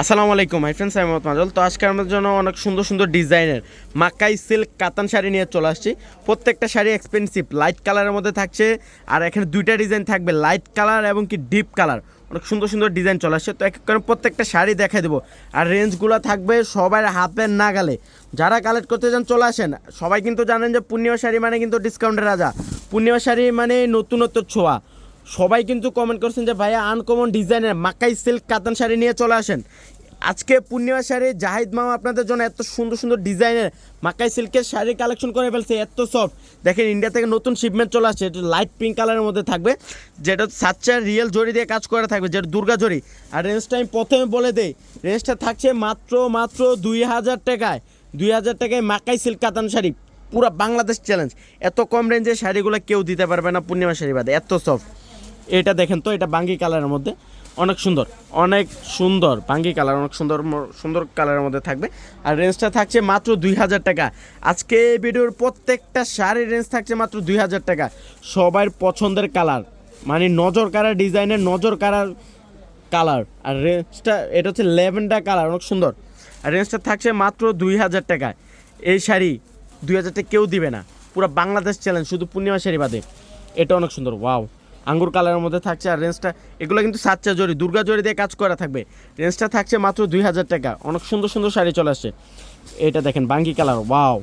আসসালামু আলাইকুম my friends আমি মোহাম্মদ মাজল। তো আজকে আমাদের জন্য অনেক সুন্দর সুন্দর ডিজাইনের মাকাই সিল্ক কাতান শাড়ি নিয়ে চলে আসছি। প্রত্যেকটা শাড়ি এক্সপেন্সিভ লাইট কালারের মধ্যে থাকছে, আর এখানে দুইটা ডিজাইন থাকবে লাইট কালার এবং কি ডিপ কালার অনেক সুন্দর সুন্দর ডিজাইন চলে আসছে। তো এক এক করে প্রত্যেকটা শাড়ি দেখাই দেবো। আর রেঞ্জগুলো থাকবে সবার হাতের নাগালে। যারা কালেক্ট করতে চান চলে আসেন। সবাই কিন্তু জানেন যে পূর্ণিমা শাড়ি মানে কিন্তু ডিসকাউন্টের রাজা। পূর্ণিমা শাড়ি মানে নতুনত্ব ছোঁয়া। সবাই কিন্তু কমেন্ট করছেন যে, ভাইয়া আনকমন ডিজাইনের মাকাই সিল্ক কাতান শাড়ি নিয়ে চলে আসেন। আজকে পূর্ণিমা শাড়ি, জাহিদ মামা আপনাদের জন্য এত সুন্দর সুন্দর ডিজাইনের মাকাই সিল্কের শাড়ি কালেকশন করে ফেলছে, এত সফট দেখেন ইন্ডিয়া থেকে নতুন শিপমেন্ট চলে আসছে, এটা লাইট পিঙ্ক কালারের মধ্যে থাকবে, যেটা সাচ্চার রিয়েল জড়ি দিয়ে কাজ করে থাকবে, যেটা দুর্গা জড়ি। আর রেঞ্জটা আমি প্রথমে বলে দেই রেঞ্জটা থাকছে মাত্র মাত্র দুই হাজার টাকায়, দুই হাজার টাকায় মাকাই সিল্ক কাতান শাড়ি, পুরো বাংলাদেশ চ্যালেঞ্জ এত কম রেঞ্জের শাড়িগুলো কেউ দিতে পারবে না পূর্ণিমা শাড়ি বাদে, এত সফট এটা দেখেন তো, এটা বাঙ্গি কালারের মধ্যে। অনেক সুন্দর অনেক সুন্দর, বাঙ্গি কালার, অনেক সুন্দর সুন্দর কালারের মধ্যে থাকবে। আর রেঞ্জটা থাকছে মাত্র দুই হাজার টাকা। আজকে এই ভিডিওর প্রত্যেকটা শাড়ির রেঞ্জ থাকছে মাত্র দুই হাজার টাকা। সবার পছন্দের কালার মানে নজর কালার ডিজাইনের নজর কালার কালার। আর রেঞ্জটা এটা হচ্ছে ল্যাভেন্ডার কালার, অনেক সুন্দর। আর রেঞ্জটা থাকছে মাত্র দুই হাজার টাকায় এই শাড়ি দুই হাজার টাকা কেউ দিবে না। পুরো বাংলাদেশ চ্যালেঞ্জ শুধু পূর্ণিমা শাড়ি বাদে। এটা অনেক সুন্দর ওয়াও আঙ্গুর কালারের মধ্যে থাকছে আর রেঞ্জটা, এগুলো কিন্তু সাতচা জরি, দুর্গা জরি দিয়ে কাজ করা থাকবে। রেঞ্জটা থাকছে মাত্র দুই হাজার টাকা। অনেক সুন্দর সুন্দর শাড়ি চলে আসছে। এটা দেখেন, বাঙ্গি কালার, ওয়াও।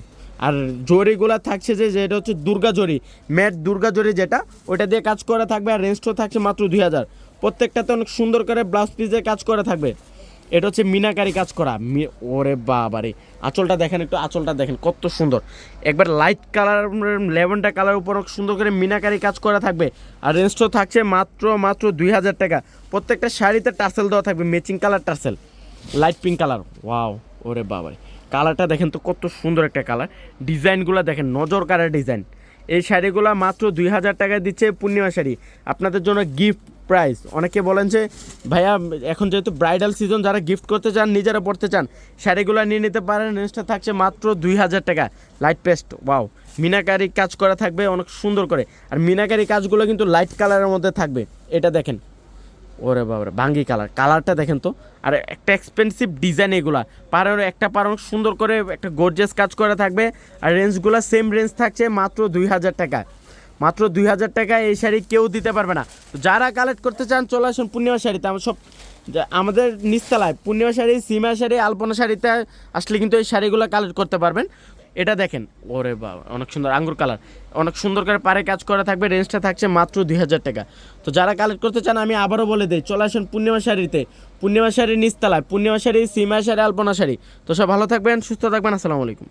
আর জরিগুলো থাকছে যে যেটা হচ্ছে দুর্গা জরি, ম্যাট দুর্গা জরি যেটা ওটা দিয়ে কাজ করা থাকবে আর রেঞ্জটাও থাকছে মাত্র দুই হাজার। প্রত্যেকটাতে অনেক সুন্দর করে ব্লাউজ পিস দিয়ে কাজ করা থাকবে। এটা হচ্ছে মিনাকারি কাজ করা। ওরে বাবারে। আঁচলটা দেখেন একটু, আঁচলটা দেখেন কত সুন্দর। একবার লাইট কালার লেভেনটা কালার উপর সুন্দর করে মিনাকারি কাজ করা থাকবে। আর রেঞ্জটাও থাকছে মাত্র মাত্র দুই হাজার টাকা। প্রত্যেকটা শাড়িতে টার্সেল দেওয়া থাকবে matching colour tassel light pink colour wow ওরে বাবারে। কালারটা দেখেন তো কত সুন্দর একটা কালার ডিজাইনগুলো দেখেন নজর কালার ডিজাইন। এই শাড়িগুলো মাত্র দুই হাজার টাকায় দিচ্ছে পূর্ণিমা শাড়ি। আপনাদের জন্য গিফট প্রাইস অনেকে বলেন যে, ভাইয়া, এখন যেহেতু ব্রাইডাল সিজন যারা গিফট করতে চান, নিজেরা পড়তে চান শাড়িগুলো নিয়ে নিতে পারেন। রেঞ্জটা থাকছে মাত্র দুই হাজার টাকা। লাইট পেস্ট ওয়াও মিনাকারি কাজ করা থাকবে, অনেক সুন্দর করে। আর মিনাকারি কাজগুলো কিন্তু লাইট কালারের মধ্যে থাকবে। এটা দেখেন। ওরে বাবারে, ভাঙ্গি কালার কালারটা দেখেন তো। আর একটা এক্সপেন্সিভ ডিজাইন এগুলা। পারের একটা পার সুন্দর করে একটা গর্জিয়াস কাজ করা থাকবে। আর রেঞ্জগুলো সেম রেঞ্জ থাকছে মাত্র দুই হাজার টাকা। মাত্র দুই হাজার টাকায় এই শাড়ি কেউ দিতে পারবে না। তো যারা কালেক্ট করতে চান, চলে আসুন পূর্ণিমা শাড়িতে। আমার সব আমাদের নিচতলায় পূর্ণিমা শাড়ি, সীমা শাড়ি, আলপনা শাড়িতে আসলে কিন্তু এই শাড়িগুলো কালেক্ট করতে পারবেন। এটা দেখেন, ওরে বাবা, অনেক সুন্দর আঙ্গুর কালার অনেক সুন্দর করে পারে কাজ করা থাকবে রেঞ্জটা থাকছে মাত্র দুই হাজার টাকা। তো যারা কালেক্ট করতে চান, আমি আবারও বলে দিই, চলে আসুন পূর্ণিমা শাড়িতে। পূর্ণিমা শাড়ি নিচতলায়, পূর্ণিমা শাড়ি, সীমা শাড়ি, আলপনা শাড়ি। তো সব ভালো থাকবেন, সুস্থ থাকবেন, আসসালামু আলাইকুম।